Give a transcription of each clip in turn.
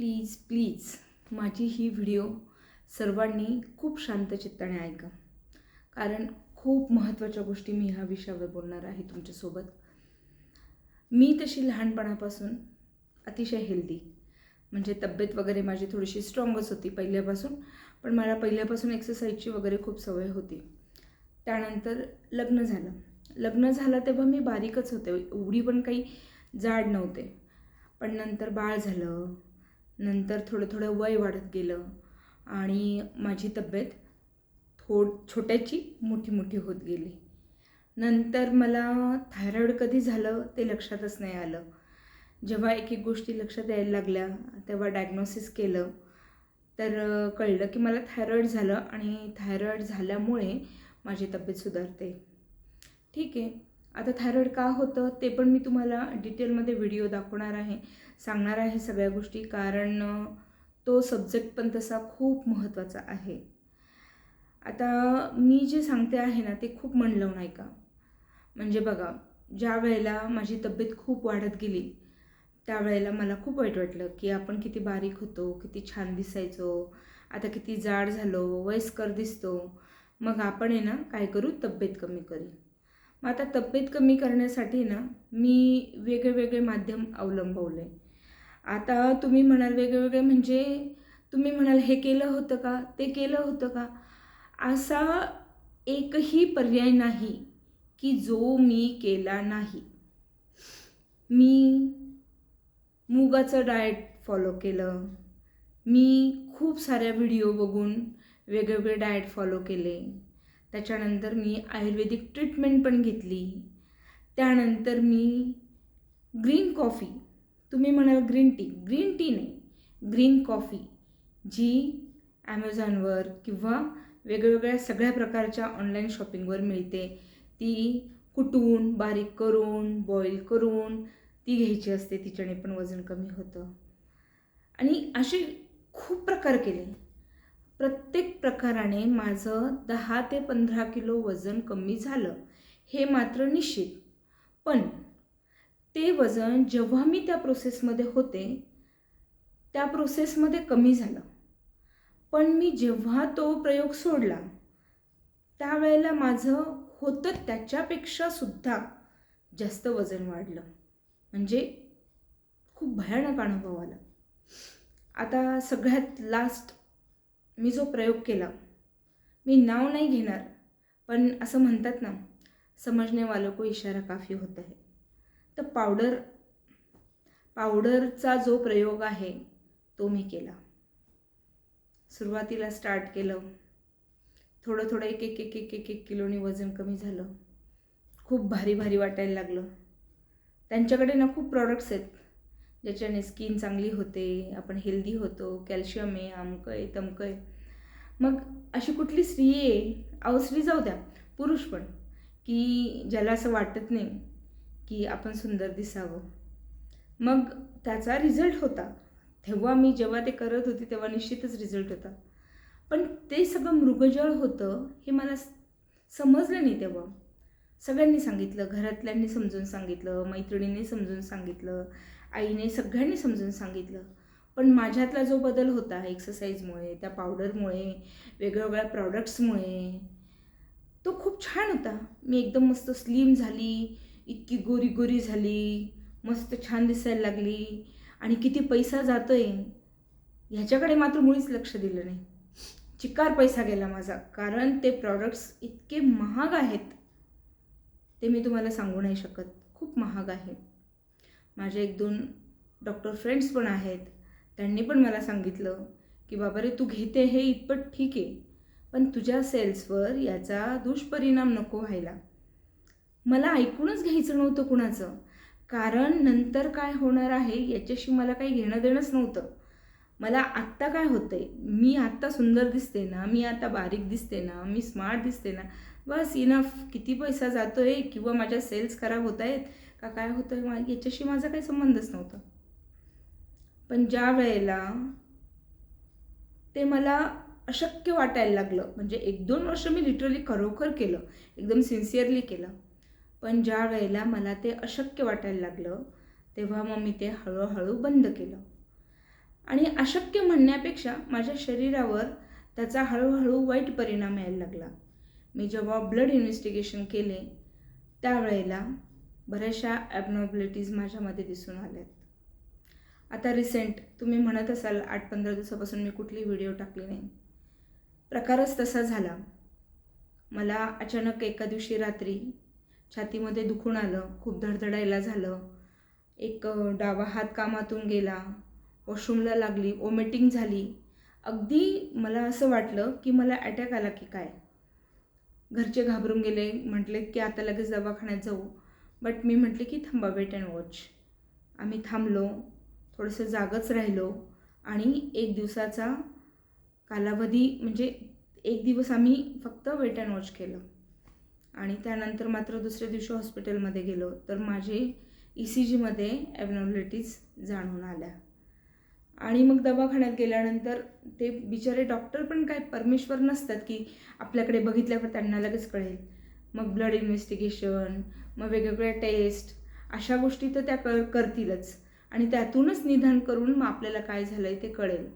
Please please माझी ही video सर्वांनी खूप शांत चित्ताने ऐका. कारण खूप महत्त्वाच्या गोष्टी मी ह्या विषयावर बोलणार आहे तुमच्यासोबत. मी तशी लहानपणापासून अतिशय हेल्दी म्हणजे तब्येत वगैरे माझी थोडीशी स्ट्रॉंगच होती पहिल्यापासून पण मला पहिल्यापासून एक्सरसाइजची वगैरे खूप सवय होती. त्यानंतर लग्न झालं. लग्न झालं तेव्हा मी बारीकच होते. एवढी पण काही जाड नव्हते. पण नंतर बाळ झालं नंतर थोडं थोडं वय वाढत गेलं आणि माझी तब्येत थोड छोट्याची मोठी मोठी होत गेली. नंतर मला थायरॉईड कधी झालं ते लक्षातच नाही आलं. जेव्हा एक एक गोष्टी लक्षात यायला लागल्या तेव्हा डायग्नोसिस केलं. तर कळलं की मला थायरॉईड झालं आणि थायरॉईड झाल्यामुळे माझी तब्येत सुधारते. ठीक आहे. आता थायरॉईड का होतं ते पण मी तुम्हाला डिटेलमध्ये व्हिडिओ दाखवणार आहे सांगणार आहे सगळ्या गोष्टी कारण तो सब्जेक्ट पण तसा खूप महत्त्वाचा आहे. आता मी जे सांगते आहे ना ते खूप मन लावून ऐका. म्हणजे बघा ज्या वेळेला माझी तब्येत खूप वाढत गेली त्यावेळेला मला खूप वाईट वाटलं की आपण किती बारीक होतो किती छान दिसायचो आता किती जाड झालो वयस्कर दिसतो मग आपण आहे ना काय करू? तब्येत कमी करू. मग आता तब्येत कमी करण्यासाठी ना मी वेगळे वेगळे माध्यम अवलंबवले. आता तुम्ही म्हणाल वेगळे म्हणजे तुम्ही म्हणाल हे केलं होतं का ते केलं होतं का? असा एकही पर्याय नाही की जो मी केला नाही. मी मुगाचं डाएट फॉलो केलं. मी खूप साऱ्या व्हिडिओ बघून वेगवेगळे डाएट फॉलो केले. त्याच्यानंतर मी आयुर्वेदिक ट्रीटमेंट पण घेतली. त्यानंतर मी ग्रीन कॉफी. तुम्ही म्हणाल ग्रीन टी. ग्रीन टी नाही. ग्रीन कॉफी जी ॲमेझॉनवर किंवा वेगवेगळ्या सगळ्या प्रकारच्या ऑनलाईन शॉपिंगवर मिळते. ती कुटून बारीक करून बॉईल करून ती घ्यायची असते. तिच्याने पण वजन कमी होतं. आणि असे खूप प्रकार केले. प्रत्येक प्रकाराने माझं दहा ते पंधरा किलो वजन कमी झालं हे मात्र निश्चित. पण ते वजन जेव्हा मी त्या प्रोसेसमध्ये होते त्या प्रोसेसमध्ये कमी झालं. पण मी जेव्हा तो प्रयोग सोडला त्यावेळेला माझं होतं त्याच्यापेक्षासुद्धा जास्त वजन वाढलं. म्हणजे खूप भयानक अनुभव आला. आता सगळ्यात लास्ट मी जो प्रयोग केला मी नाव नाही घेणार पण असं म्हणतात ना समजणे वालों को इशारा काफी होता है तर पावडर पावडरचा जो प्रयोग आहे तो मी केला. सुरुवातीला स्टार्ट केलं. थोडं थोडं एक एक एक एक एक एक किलोनी वजन कमी झालं. खूप भारी भारी वाटायला लागलं. त्यांच्याकडे ना खूप प्रॉडक्ट्स आहेत. ज्याच्याने स्किन चांगली होते आपण हेल्दी होतो कॅल्शियम आहे आमकं आहे तमकं आहे. मग अशी कुठली स्त्री आहे अहो स्त्री जाऊ द्या पुरुष पण की ज्याला असं वाटत नाही की आपण सुंदर दिसावं. मग त्याचा रिझल्ट होता. तेव्हा मी जेव्हा ते करत होती तेव्हा निश्चितच रिझल्ट होता. पण ते सगळं मृगजळ होतं हे मला समजलं नाही तेव्हा. सगळ्यांनी सांगितलं घरातल्यांनी समजून सांगितलं मैत्रिणींनी समजून सांगितलं आईने सगळ्यांनी समजून सांगितलं. पण माझ्यातला जो बदल होता एक्सरसाइजमुळे त्या पावडरमुळे वेगवेगळ्या प्रॉडक्ट्समुळे तो खूप छान होता. मी एकदम मस्त स्लिम झाली इतकी गोरी गोरी झाली मस्त छान दिसायला लागली. आणि किती पैसा जातो आहे ह्याच्याकडे मात्र मुळीच लक्ष दिलं नाही. चिकार पैसा गेला माझा कारण ते प्रॉडक्ट्स इतके महाग आहेत ते मी तुम्हाला सांगू नाही शकत. खूप महाग आहे. माझे एक दोन डॉक्टर फ्रेंड्स पण आहेत. त्यांनी पण मला सांगितलं की बाबा रे तू घेते हे इतपत ठीक आहे पण तुझ्या सेल्सवर याचा दुष्परिणाम नको व्हायला. मला ऐकूनच घ्यायचं नव्हतं कुणाचं. कारण नंतर काय होणार आहे याच्याशी मला काही घेणं देणंच नव्हतं. मला आत्ता काय होतंय? मी आत्ता सुंदर दिसते ना मी आता बारीक दिसते ना मी स्मार्ट दिसते ना बस इनफ किती पैसा जातोय किंवा माझ्या सेल्स खराब होत आहेत का काय होतं आहे याच्याशी माझा काही संबंधच नव्हता. पण ज्या वेळेला ते मला अशक्य वाटायला लागलं म्हणजे एक दोन वर्ष मी लिटरली खरोखर केलं एकदम सिन्सिअरली केलं पण ज्या वेळेला मला ते अशक्य वाटायला लागलं तेव्हा मग मी ते हळूहळू बंद केलं. आणि अशक्य म्हणण्यापेक्षा माझ्या शरीरावर त्याचा हळूहळू वाईट परिणाम यायला लागला. मी जेव्हा ब्लड इन्व्हेस्टिगेशन केले त्यावेळेला बऱ्याचशा ॲबनॉबिलिटीज माझ्यामध्ये दिसून आल्यात. आता रिसेंट तुम्ही म्हणत असाल आठ पंधरा दिवसापासून मी कुठली व्हिडिओ टाकली नाही. प्रकारच तसा झाला. मला अचानक एका दिवशी रात्री छातीमध्ये दुखून आलं खूप धडधडायला झालं. एक डावा हात कामातून गेला वॉशरूमला लागली ओमेटिंग झाली. अगदी मला असं वाटलं की मला अटॅक आला की काय? घरचे घाबरून गेले म्हटले की आता लगेच दवाखान्यात जाऊ. बट मी म्हटले की थांबा वेट अँड वॉच आम्ही थांबलो थोडंसं जागच राहिलो आणि एक दिवसाचा कालावधी म्हणजे एक दिवस आम्ही फक्त वेट अँड वॉच केलं. आणि त्यानंतर मात्र दुसऱ्या दिवशी हॉस्पिटलमध्ये गेलो. तर माझे ई सी जीमध्ये ॲबनॉबिलिटीज जाणून आल्या. आणि मग दवाखान्यात गेल्यानंतर ते बिचारे डॉक्टर पण काय परमेश्वर नसतात की आपल्याकडे बघितल्यावर त्यांना लगेच कळेल. मग ब्लड इन्व्हेस्टिगेशन मग वेगवेगळ्या टेस्ट अशा गोष्टी तर त्या कर करतीलच. आणि त्यातूनच निदान करून मग आपल्याला काय झालं आहे ते कळेल.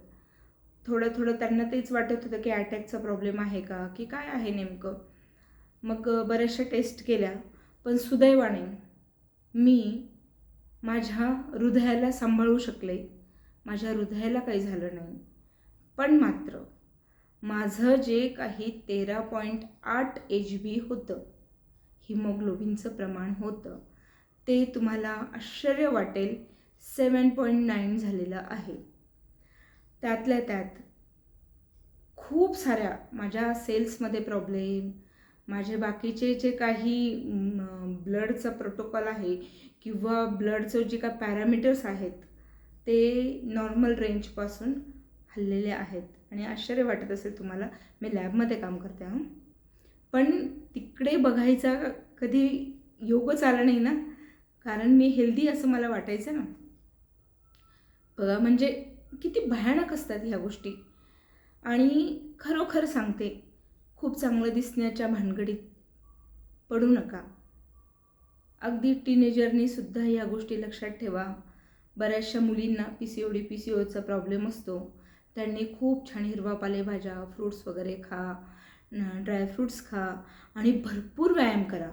थोडं थोडं त्यांना तेच वाटत होतं की अटॅकचा प्रॉब्लेम आहे का की काय आहे नेमकं. मग बऱ्याचशा टेस्ट केल्या पण सुदैवाने मी माझ्या हृदयाला सांभाळू शकले. माझ्या हृदयाला काही झालं नाही. पण मात्र माझं जे काही तेरा पॉईंट आठ एच बी होतं हिमोग्लोबिनचं प्रमाण होतं ते तुम्हाला आश्चर्य वाटेल सेवन पॉईंट नाईन झालेलं आहे. त्यातल्या त्यात खूप साऱ्या माझ्या सेल्समध्ये प्रॉब्लेम माझे बाकीचे जे काही ब्लडचं प्रोटोकॉल आहे किंवा ब्लडचं जे काही पॅरामीटर्स आहेत ते नॉर्मल रेंजपासून हल्लेले आहेत. आणि आश्चर्य वाटत असेल तुम्हाला मी लॅबमध्ये काम करते हां. पण तिकडे बघायचा कधी योगच आला नाही ना कारण मी हेल्दी असं मला वाटायचं ना. बघा म्हणजे किती भयानक असतात ह्या गोष्टी. आणि खरोखर सांगते खूप चांगलं दिसण्याच्या भानगडीत पडू नका. अगदी टीनेजरनी सुद्धा या गोष्टी लक्षात ठेवा. बऱ्याचशा मुलींना P C O D P C Ocha problem असतो. त्यांनी खूप छान हिरवा पालेभाज्या फ्रूट्स वगैरे खा ड्रायफ्रूट्स खा आणि भरपूर व्यायाम करा.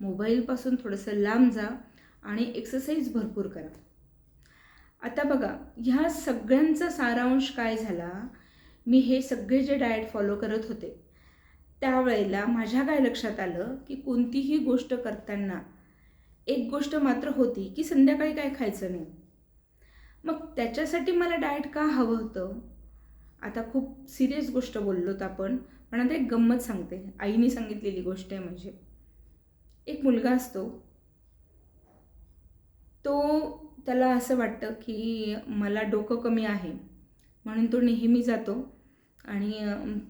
मोबाईलपासून थोडंसं लांब जा आणि एक्सरसाइज भरपूर करा. आता बघा ह्या सगळ्यांचा सारांश काय झाला? मी हे सगळे जे डाएट फॉलो करत होते त्यावेळेला माझ्या काय लक्षात आलं की कोणतीही गोष्ट करताना एक गोष्ट मात्र होती की संध्याकाळी काय खायचं नाही. मग त्याच्यासाठी मला डाएट का हवं होतं? आता खूप सिरियस गोष्ट बोललोत आपण पण आता एक गंमत सांगते. आईने सांगितलेली गोष्ट आहे म्हणजे. एक मुलगा असतो. तो त्याला असं वाटतं की मला डोकं कमी आहे. म्हणून तो नेहमी जातो. आणि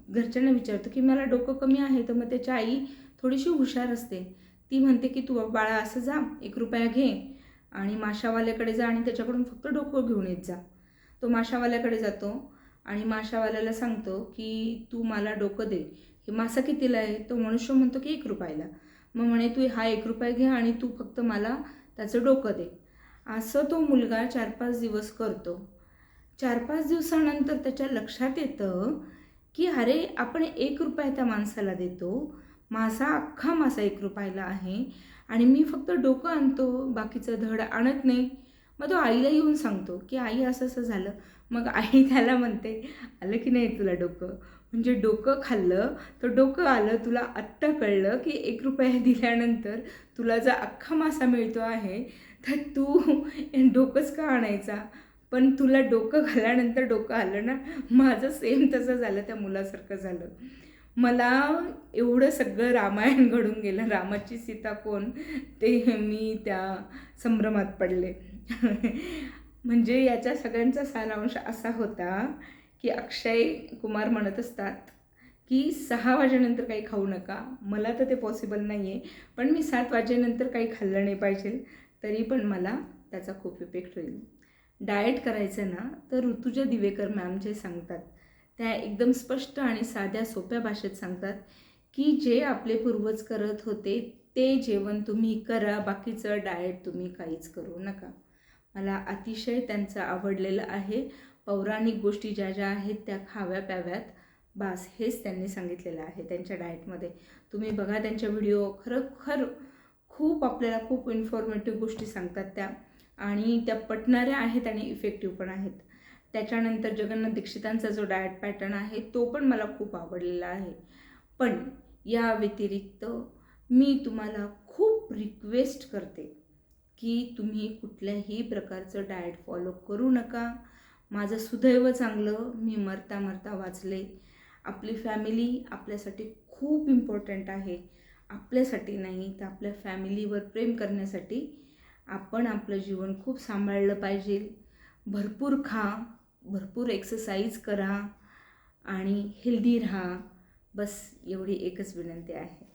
घरच्यांना विचारतो की मला डोकं कमी आहे तर मग त्याची आई थोडीशी हुशार असते. ती म्हणते की तू बाळा असं जा एक रुपया घे आणि माशावाल्याकडे जा आणि त्याच्याकडून फक्त डोकं घेऊन येत जा. तो माशावाल्याकडे जातो. आणि माशावाल्याला सांगतो की तू मला डोकं दे. हे मासा कितीला आहे? तो मनुष्य म्हणतो की एक रुपयाला. मग म्हणे तू हा एक रुपया घे आणि तू फक्त मला त्याचं डोकं दे. असं तो मुलगा चार पाच दिवस करतो. चार पाच दिवसानंतर त्याच्या लक्षात येतं की अरे आपण एक रुपया त्या माणसाला देतो. मासा अख्खा मासा एक रुपयाला आहे आणि मी फक्त डोकं आणतो. बाकीचं धड आणत नाही. मग तो आईला येऊन सांगतो की आई असं असं झालं. मग आई त्याला म्हणते आलं की नाही तुला डोकं? म्हणजे डोकं खाल्लं तर डोकं आलं तुला आत्ता कळलं की एक रुपया दिल्यानंतर तुला जर अख्खा मासा मिळतो आहे तर तू डोकंच का आणायचा? पण तुला डोकं घाल्यानंतर डोकं आलं ना माझं सेम तसं झालं त्या मुलासारखं झालं. मला एवढं सगळं रामायण घडून गेलं. रामाची सीता कोण? ते मी त्या संभ्रमात पडले. म्हणजे याच्या सगळ्यांचा सारांश असा होता की अक्षय कुमार म्हणत असतात की सहा वाजेनंतर काही खाऊ नका. मला तर ते पॉसिबल नाही आहे पण मी सात वाजेनंतर काही खाल्लं नाही पाहिजे. तरी पण मला त्याचा खूप इफेक्ट होईल. डाएट करायचं ना तर ऋतुजा दिवेकर मॅम जे सांगतात त्या एकदम स्पष्ट आणि साध्या सोप्या भाषेत सांगतात की जे आपले पूर्वज करत होते ते जेवण तुम्ही करा बाकीचं डाएट तुम्ही काहीच करू नका. मला अतिशय त्यांचं आवडलेलं आहे. पौराणिक गोष्टी ज्या ज्या आहेत त्या खाव्या प्याव्यात. बास हेच त्यांनी सांगितलेलं आहे त्यांच्या डाएटमध्ये. तुम्ही बघा त्यांच्या व्हिडिओ. खरोखर खूप आपल्याला खूप इन्फॉर्मेटिव्ह गोष्टी सांगतात त्या. आणि त्या पटणाऱ्या आहेत आणि इफेक्टिव्ह पण आहेत. त्याच्यानंतर जगन्नाथ दीक्षितांचा जो डाएट पॅटर्न आहे तो पण मला खूप आवडलेला आहे. पण या व्यतिरिक्त मी तुम्हाला खूप रिक्वेस्ट करते. की तुम्ही कुठल्याही प्रकारचं डाएट फॉलो करू नका. माझं सुदैव चांगलं मी मरता मरता वाचले. आपली फॅमिली आपल्यासाठी खूप इम्पॉर्टंट आहे. आपल्यासाठी नाही तर आपल्या फॅमिलीवर प्रेम करण्यासाठी आपण आपलं जीवन खूप सांभाळलं पाहिजे. भरपूर खा भरपूर एक्सरसाइज करा आणि हेल्दी राहा. बस एवढी एकच विनंती आहे.